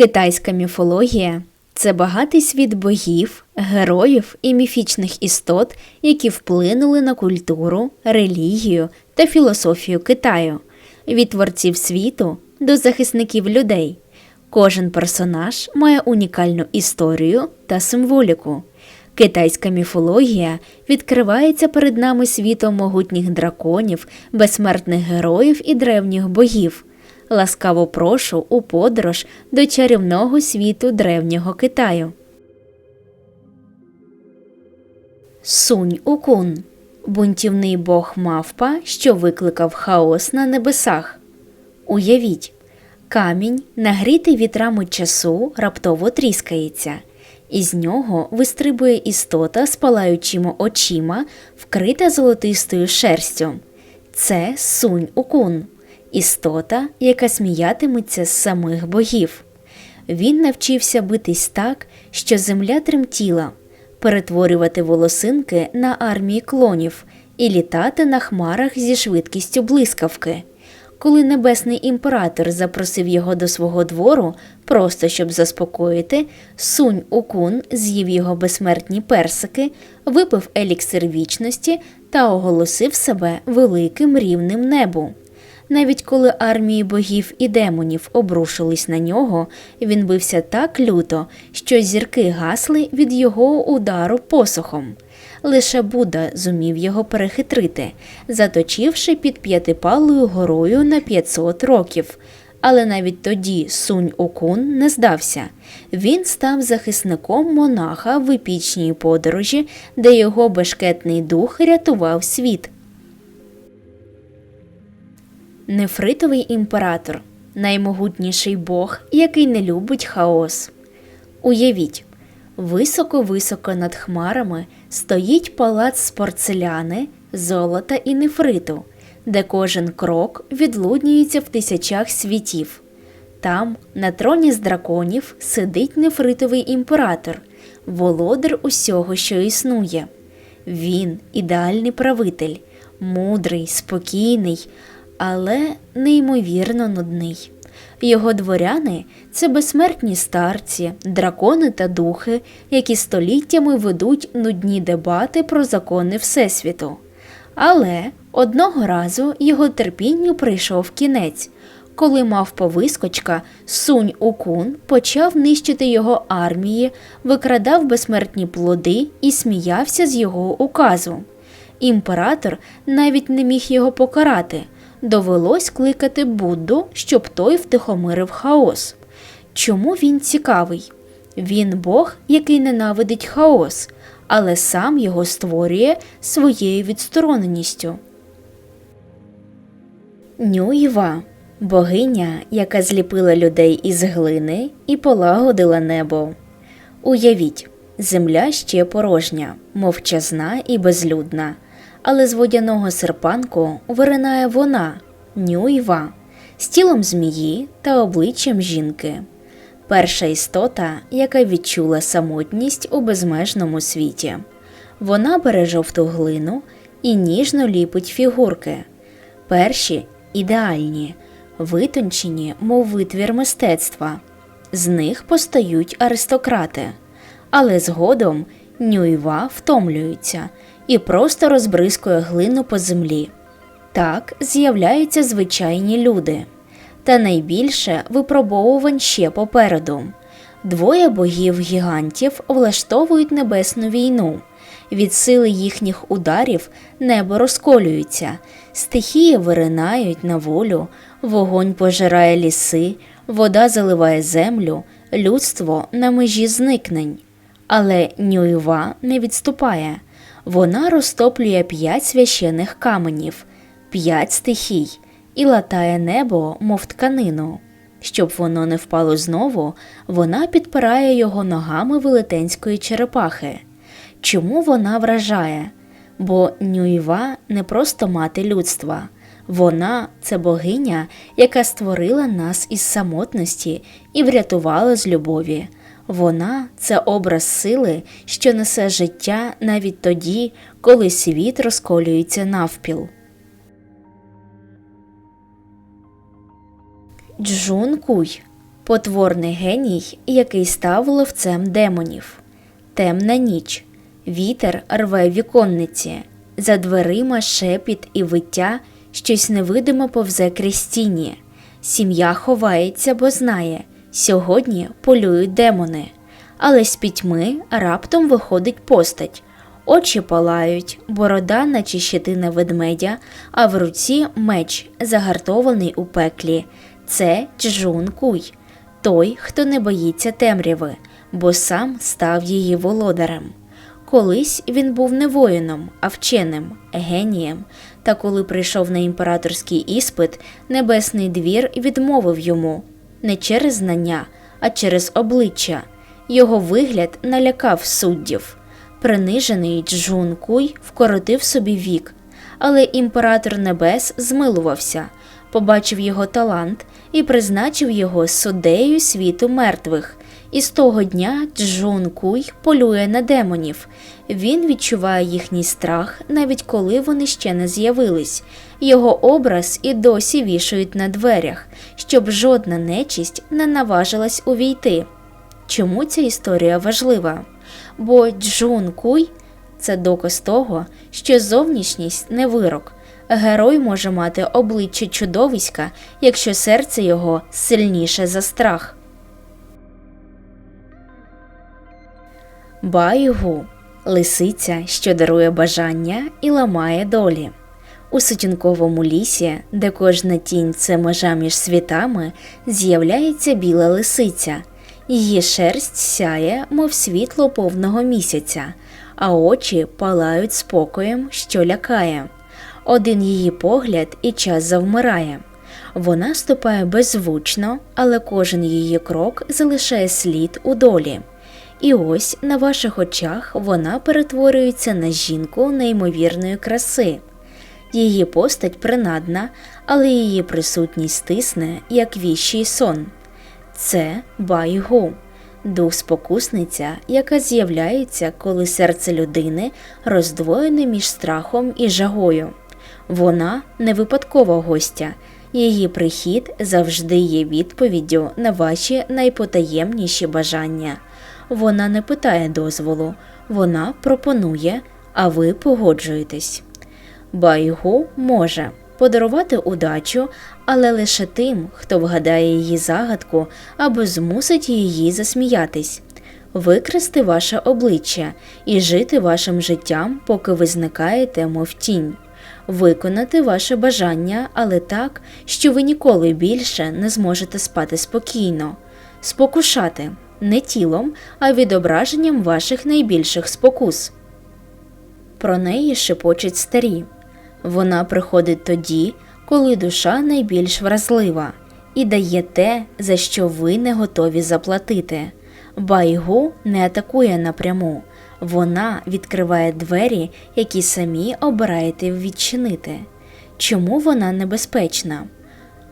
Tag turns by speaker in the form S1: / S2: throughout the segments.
S1: Китайська міфологія це багатий світ богів, героїв і міфічних істот, які вплинули на культуру, релігію та філософію Китаю, від творців світу до захисників людей. Кожен персонаж має унікальну історію та символіку. Китайська міфологія відкривається перед нами світом могутніх драконів, безсмертних героїв і древніх богів. Ласкаво прошу у подорож до чарівного світу древнього Китаю. Сунь Укун бунтівний бог мавпа, що викликав хаос на небесах. Уявіть, камінь, нагрітий вітрами часу, раптово тріскається. Із нього вистрибує істота з палаючими очима, вкрита золотистою шерстю. Це сунь укун, істота, яка сміятиметься з самих богів. Він навчився битись так, що земля тремтіла, перетворювати волосинки на армії клонів і літати на хмарах зі швидкістю блискавки. Коли небесний імператор запросив його до свого двору, просто щоб заспокоїти, сунь Укун з'їв його безсмертні персики, випив еліксир вічності та оголосив себе великим рівним небу. Навіть коли армії богів і демонів обрушились на нього, він бився так люто, що зірки гасли від його удару посохом. Лише Будда зумів його перехитрити, заточивши під п'ятипалою горою на 500 років. Але навіть тоді Сунь Окун не здався. Він став захисником монаха в епічній подорожі, де його бешкетний дух рятував світ. Нефритовий імператор наймогутніший бог, який не любить хаос. Уявіть, високо-високо над хмарами стоїть палац з порцеляни, золота і нефриту, де кожен крок відлуднюється в тисячах світів. Там, на троні з драконів, сидить нефритовий імператор, володар усього, що існує. Він ідеальний правитель, мудрий, спокійний, але неймовірно нудний. Його дворяни це безсмертні старці, дракони та духи, які століттями ведуть нудні дебати про закони Всесвіту. Але одного разу його терпінню прийшов кінець, коли мавпа-вискочка Сунь Укун почав нищити його армії, викрадав безсмертні плоди і сміявся з його указу. Імператор навіть не міг його покарати довелось кликати Будду, щоб той втихомирив хаос. Чому він цікавий? Він Бог, який ненавидить хаос, але сам його створює своєю відстороненістю. Нюєва богиня, яка зліпила людей із глини і полагодила небо. Уявіть, земля ще порожня, мовчазна і безлюдна але з водяного серпанку виринає вона, Нюйва, з тілом змії та обличчям жінки, перша істота, яка відчула самотність у безмежному світі. Вона бере жовту глину і ніжно ліпить фігурки. Перші ідеальні, витончені, мов витвір мистецтва. З них постають аристократи, але згодом Нюйва втомлюються і просто розбризкує глину по землі. Так з'являються звичайні люди. Та найбільше випробовувань ще попереду. Двоє богів гігантів влаштовують небесну війну. Від сили їхніх ударів небо розколюється, стихії виринають на волю, вогонь пожирає ліси, вода заливає землю, людство на межі зникнень. Але Нюйва не відступає. Вона розтоплює п'ять священих каменів, п'ять стихій і латає небо, мов тканину. Щоб воно не впало знову, вона підпирає його ногами велетенської черепахи. Чому вона вражає? Бо Нюйва не просто мати людства, вона це богиня, яка створила нас із самотності і врятувала з любові. Вона це образ сили, що несе життя навіть тоді, коли світ розколюється навпіл. Джун Куй потворний геній, який став ловцем демонів, темна ніч, вітер рве віконниці, за дверима шепіт і виття, щось невидимо повзе крізь тіні. Сім'я ховається, бо знає, сьогодні полюють демони, але з пітьми раптом виходить постать. Очі палають, борода, наче щетина ведмедя, а в руці меч, загартований у пеклі. Це Чжун Куй, той, хто не боїться темряви, бо сам став її володарем. Колись він був не воїном, а вченим, генієм. Та коли прийшов на імператорський іспит, небесний двір відмовив йому не через знання, а через обличчя. Його вигляд налякав суддів. Принижений Джун Куй вкоротив собі вік, але імператор небес змилувався, побачив його талант і призначив його суддею світу мертвих. І з того дня Джун Куй полює на демонів. Він відчуває їхній страх, навіть коли вони ще не з'явились. Його образ і досі вішають на дверях, щоб жодна нечисть не наважилась увійти. Чому ця історія важлива? Бо Джун Куй це доказ того, що зовнішність не вирок. Герой може мати обличчя чудовиська, якщо серце його сильніше за страх. Байгу лисиця, що дарує бажання і ламає долі. У сутінковому лісі, де кожна тінь це межа між світами, з'являється біла лисиця. Її шерсть сяє, мов світло повного місяця, а очі палають спокоєм, що лякає. Один її погляд і час завмирає. Вона ступає беззвучно, але кожен її крок залишає слід у долі. І ось на ваших очах вона перетворюється на жінку неймовірної краси. Її постать принадна, але її присутність стисне, як віщий сон. Це Байгу, дух спокусниця, яка з'являється, коли серце людини роздвоєне між страхом і жагою. Вона не випадкова гостя, її прихід завжди є відповіддю на ваші найпотаємніші бажання. Вона не питає дозволу, вона пропонує, а ви погоджуєтесь. Байгу може подарувати удачу, але лише тим, хто вгадає її загадку або змусить її засміятись, викрасти ваше обличчя і жити вашим життям, поки ви зникаєте, мов тінь, виконати ваше бажання, але так, що ви ніколи більше не зможете спати спокійно, спокушати не тілом, а відображенням ваших найбільших спокус. Про неї шепочуть старі. Вона приходить тоді, коли душа найбільш вразлива, і дає те, за що ви не готові заплатити. Байгу не атакує напряму, вона відкриває двері, які самі обираєте відчинити. Чому вона небезпечна?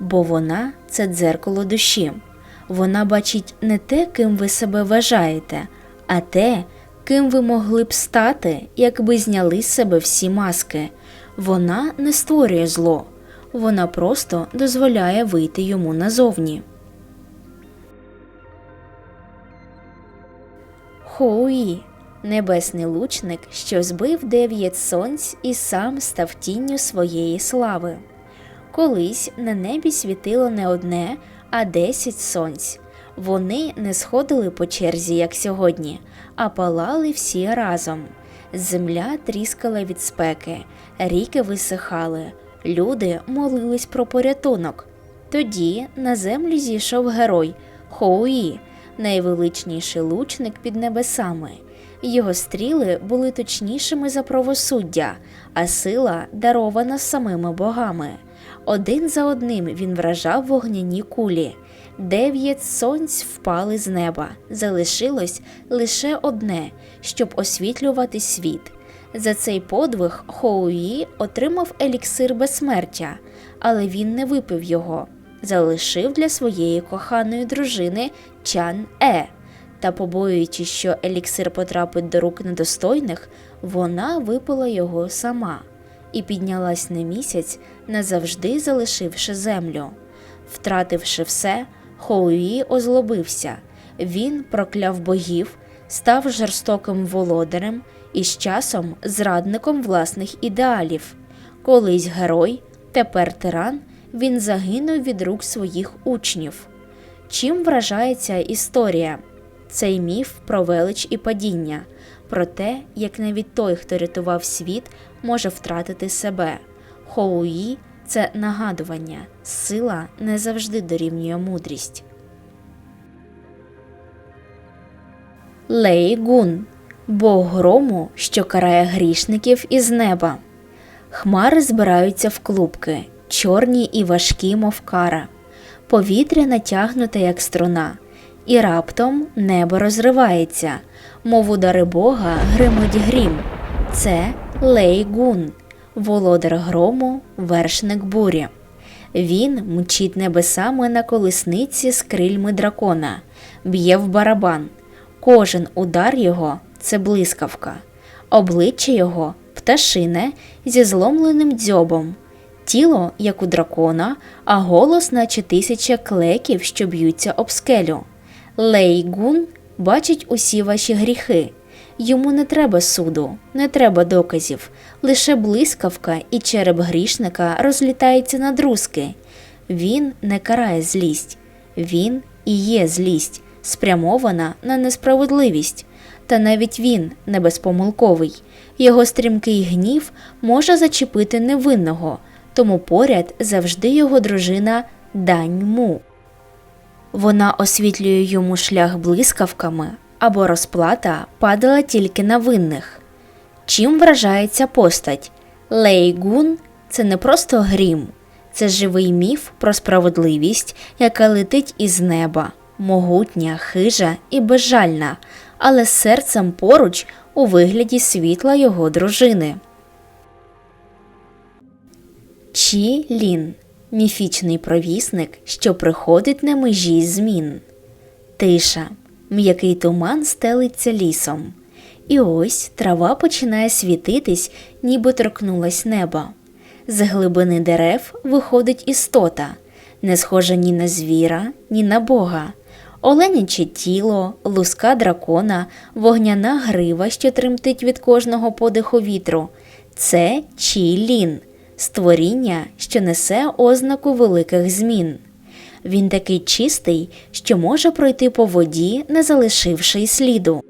S1: Бо вона це дзеркало душі. Вона бачить не те, ким ви себе вважаєте, а те, ким ви могли б стати, якби зняли з себе всі маски. Вона не створює зло, вона просто дозволяє вийти йому назовні. Хоуї небесний лучник, що збив дев'ять сонць і сам став тінню своєї слави. Колись на небі світило не одне, а десять сонць. Вони не сходили по черзі, як сьогодні, а палали всі разом. Земля тріскала від спеки, ріки висихали, люди молились про порятунок. Тоді на землю зійшов герой Хоуї, найвеличніший лучник під небесами. Його стріли були точнішими за правосуддя, а сила дарована самими богами. Один за одним він вражав вогняні кулі. Дев'ять сонць впали з неба, залишилось лише одне, щоб освітлювати світ. За цей подвиг Хоуї отримав еліксир безсмертя, але він не випив його, залишив для своєї коханої дружини Чан Е. Та, побоюючись, що еліксир потрапить до рук недостойних, вона випила його сама і піднялась на місяць, назавжди залишивши землю. Втративши все, Хоуї озлобився. Він прокляв богів, став жорстоким володарем і з часом зрадником власних ідеалів. Колись герой, тепер тиран, він загинув від рук своїх учнів. Чим вражає ця історія? Цей міф про велич і падіння, про те, як навіть той, хто рятував світ, може втратити себе. Хоуї це нагадування, сила не завжди дорівнює мудрість. Лейгун бог грому, що карає грішників із неба. Хмари збираються в клубки, чорні і важкі, мов кара. Повітря натягнуте, як струна, і раптом небо розривається, мов удари Бога гримуть грім. Це Лейгун, володар грому, вершник бурі. Він мчить небесами на колесниці з крильми дракона, б'є в барабан. Кожен удар його це блискавка, обличчя його пташине зі зломленим дзьобом, тіло, як у дракона, а голос, наче тисяча клеків, що б'ються об скелю. Лейгун бачить усі ваші гріхи. Йому не треба суду, не треба доказів, лише блискавка і череп грішника розлітається на друзки. Він не карає злість, він і є злість, спрямована на несправедливість. Та навіть він не безпомилковий. Його стрімкий гнів може зачепити невинного, тому поряд завжди його дружина Даньму. Вона освітлює йому шлях блискавками, або розплата падала тільки на винних. Чим вражається постать? Лейгун це не просто грім, це живий міф про справедливість, яка летить із неба, могутня, хижа і безжальна, але серцем поруч у вигляді світла його дружини. Чі Лін міфічний провісник, що приходить на межі змін. Тиша, м'який туман стелиться лісом. І ось трава починає світитись, ніби торкнулась неба. З глибини дерев виходить істота, не схожа ні на звіра, ні на бога. Оленяче тіло, луска дракона, вогняна грива, що тремтить від кожного подиху вітру. Це Чі-Лін, створіння, що несе ознаку великих змін. Він такий чистий, що може пройти по воді, не залишивши й сліду.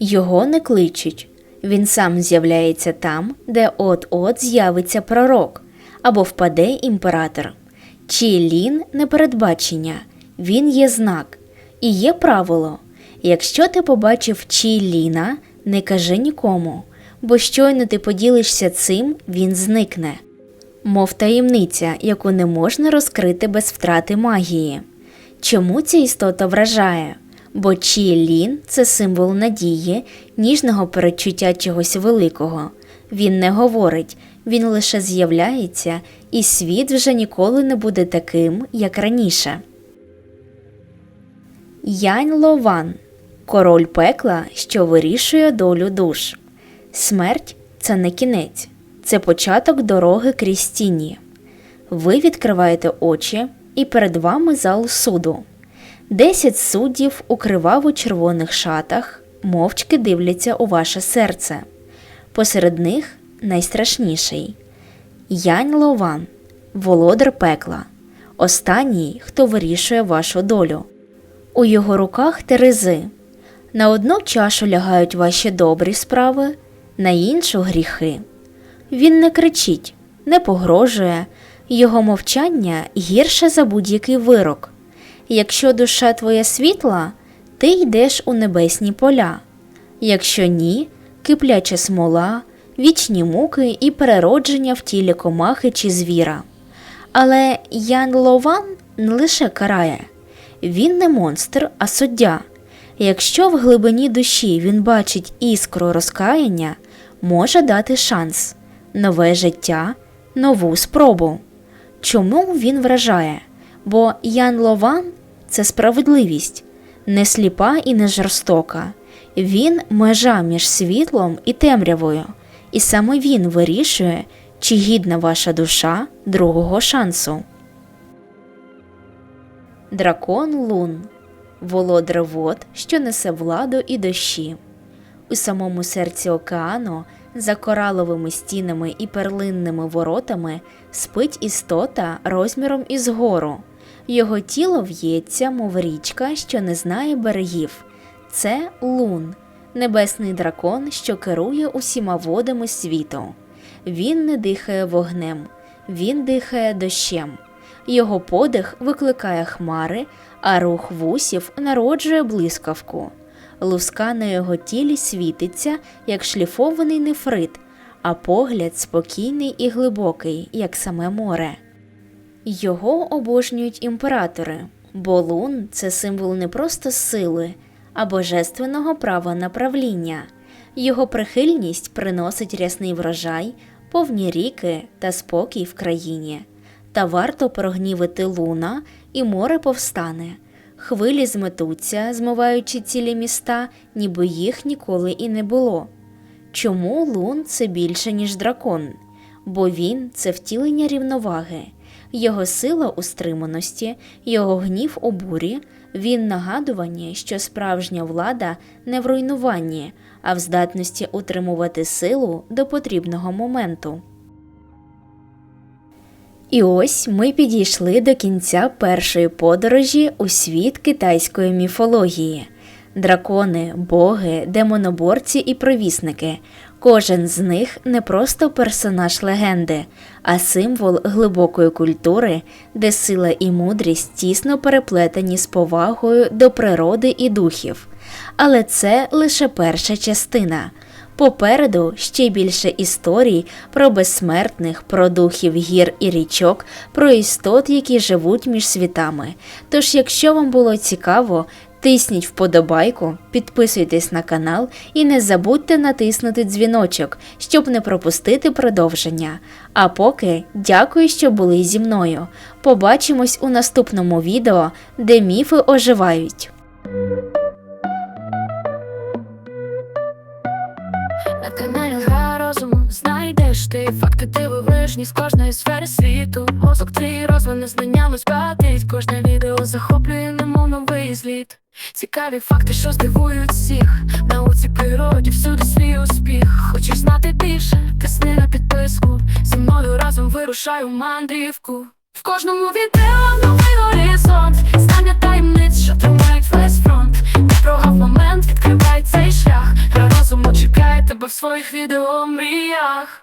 S1: Його не кличуть. Він сам з'являється там, де от-от з'явиться пророк або впаде імператор. Чі-Лін – непередбачення, він є знак. І є правило якщо ти побачив Чі-Ліна, не кажи нікому, бо щойно ти поділишся цим, він зникне. Мов таємниця, яку не можна розкрити без втрати магії. Чому ця істота вражає? Бо Чі-Лін – це символ надії, ніжного передчуття чогось великого. Він не говорить, він лише з'являється, і світ вже ніколи не буде таким, як раніше. Янь Лован король пекла, що вирішує долю душ. Смерть це не кінець, це початок дороги крізь тіні. Ви відкриваєте очі, і перед вами зал суду. Десять суддів у криваво червоних шатах мовчки дивляться у ваше серце. Посеред них найстрашніший Янь Лован, володар пекла, останній, хто вирішує вашу долю. У його руках терези. На одну чашу лягають ваші добрі справи, на іншу гріхи. Він не кричить, не погрожує, його мовчання гірше за будь-який вирок. Якщо душа твоя світла, ти йдеш у небесні поля, якщо ні, кипляча смола, вічні муки і переродження в тілі комахи чи звіра. Але Ян Лован не лише карає, він не монстр, а суддя. Якщо в глибині душі він бачить іскру розкаяння, може дати шанс, нове життя, нову спробу. Чому він вражає? Бо Ян Лован це справедливість, не сліпа і не жорстока. Він межа між світлом і темрявою, і саме він вирішує, чи гідна ваша душа другого шансу. Дракон Лун володар вод, що несе владу і дощі. У самому серці океану, за кораловими стінами і перлинними воротами, спить істота розміром із гору. Його тіло в'ється, мов річка, що не знає берегів. Це лун, небесний дракон, що керує усіма водами світу. Він не дихає вогнем, він дихає дощем. Його подих викликає хмари, а рух вусів народжує блискавку. Луска на його тілі світиться, як шліфований нефрит, а погляд спокійний і глибокий, як саме море. Його обожнюють імператори, бо лун це символ не просто сили, а божественного права на правління. Його прихильність приносить рясний врожай, повні ріки та спокій в країні. Та варто прогнівити луна, і море повстане. Хвилі зметуться, змиваючи цілі міста, ніби їх ніколи і не було. Чому лун це більше, ніж дракон? Бо він це втілення рівноваги, його сила у стриманості, його гнів у бурі, він нагадування, що справжня влада не в руйнуванні, а в здатності утримувати силу до потрібного моменту. І ось ми підійшли до кінця першої подорожі у світ китайської міфології. Дракони, боги, демоноборці і провісники. Кожен з них не просто персонаж легенди, а символ глибокої культури, де сила і мудрість тісно переплетені з повагою до природи і духів. Але це лише перша частина. Попереду ще більше історій про безсмертних, про духів гір і річок, про істот, які живуть між світами. Тож, якщо вам було цікаво, тисніть вподобайку, підписуйтесь на канал і не забудьте натиснути дзвіночок, щоб не пропустити продовження. А поки дякую, що були зі мною. Побачимось у наступному відео, де міфи оживають.
S2: На каналі Гра розуму знайдеш ти факти дивовижні з кожної сфери світу. Мозок твій розвине знаннями збагатить. Кожне відео захоплює немов новий зліт. Цікаві факти, що здивують всіх. Науці природі всюди свій успіх. Хочеш знати більше? Тисни на підписку. Зі мною разом вирушаю мандрівку. В кожному відео новий горизонт. Знання таємниць, що тримають весь фронт. Не прогав момент, відкривай цей шлях. Тебе в своїх відео мріях.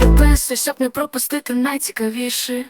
S2: Підписуй, щоб не пропустити найцікавіше.